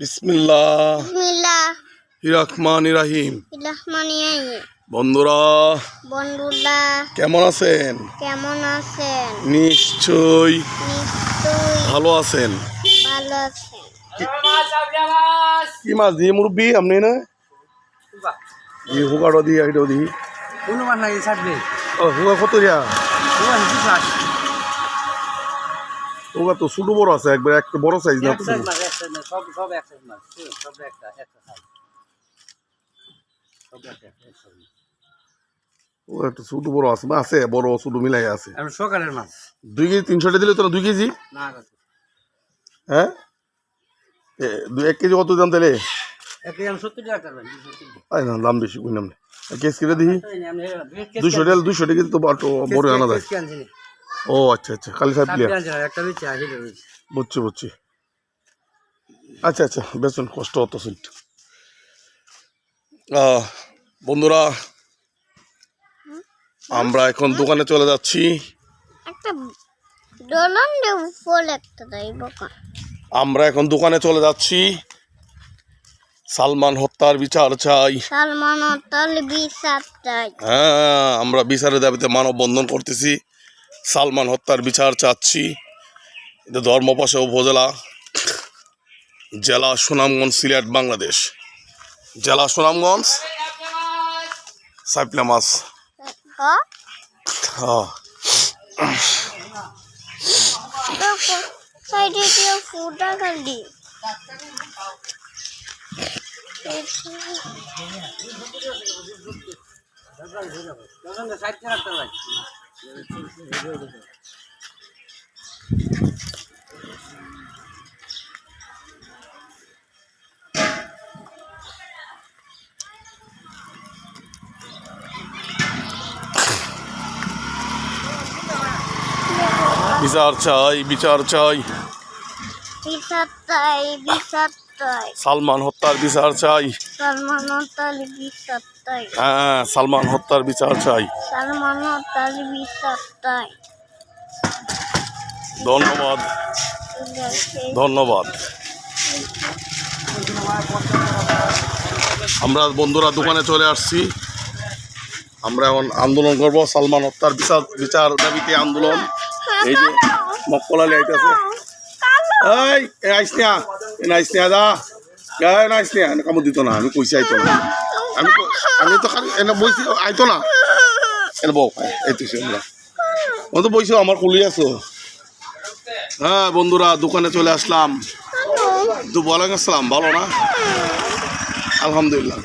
বিসমিল্লাহ। বিসমিল্লাহ। রহমান রাহিম বন্ধুরা বন্ধুরা কেমন আছেন? কেমন আছেন? নিশ্চয়ই নিশ্চয়ই ভালো আছেন। ভালো আছেন। কি মাছ দিয়ে মুরব্বী? আপনি না? জি হুকাটো দিয়ে ও হুকা কত দিয়া? হুকা তো ছোট বড় আছে একবার একটা বড় সাইজ না সব সব এক সাইজ মাছ সব একটা একটা সাইজ সব একটা ও একটু ছোট বড় আছে আছে বড় ছোট মিলাই আছে। আর সকালের মাছ। দুই কেজি তিনশোটা দিলে তো না দুই কেজি হ্যাঁ? দুই এক কেজি কত দাম তাহলে? না বেশি কই নাম কেস কেটে দিই। আমি দুইশো টাকা দুইশো টাকা তো বড় আনা যায় ও আচ্ছা আচ্ছা কালি সাহেব প্লেয়ার একটা বেচে বুঝছি বুঝছি। আচ্ছা আচ্ছা বেতন কষ্ট হতো সিট। বন্ধুরা আমরা এখন দোকানে চলে যাচ্ছি। আমরা এখন দোকানে চলে যাচ্ছি। সালমান হত্যার বিচার চাই। সালমান অতল বিসাপ্তাই হ্যাঁ আমরা বিচারের দাবিতে মানববন্ধন করতেছি। সালমান হত্যার বিচার চাচ্ছি। এটা ধর্মপাশা উপজেলা জেলা সুনামগঞ্জ সিলেট বাংলাদেশ। জেলা সুনামগঞ্জ সাইপলা মাছ। হ্যাঁ। হ্যাঁ সাইডে দিয়ে ফুটা খালি ষাট টাকা রাখতে বিচার চাই বিচার চাই। সালমান হত্যার বিচার চাই। সালমান হ্যাঁ সালমান হত্যার বিচার চাই। সালমান অতল বিসাপ্তাই ধন্যবাদ। ধন্যবাদ। আমরা বন্ধুরা দোকানে চলে আসছি। আমরা এখন আন্দোলন করব সালমান হত্যার বিচার বিচার দাবিতে আন্দোলন। এই যে মক্কলালি আইতেছে। এই এ আইস না এ স্নেহা দা। গায়ে নাই স্নেহা কামড় দিত না, আমি কইছি আইতো না। আমি আমি তো খালি এনে বইছি আইতো না। এনে বউ এইটো আমরা ও তো বইছো আমার কুলি আছো। হ্যাঁ বন্ধুরা, দোকানে চলে আসলাম। তো বলেন আসসালাম ভালো না? আলহামদুলিল্লাহ।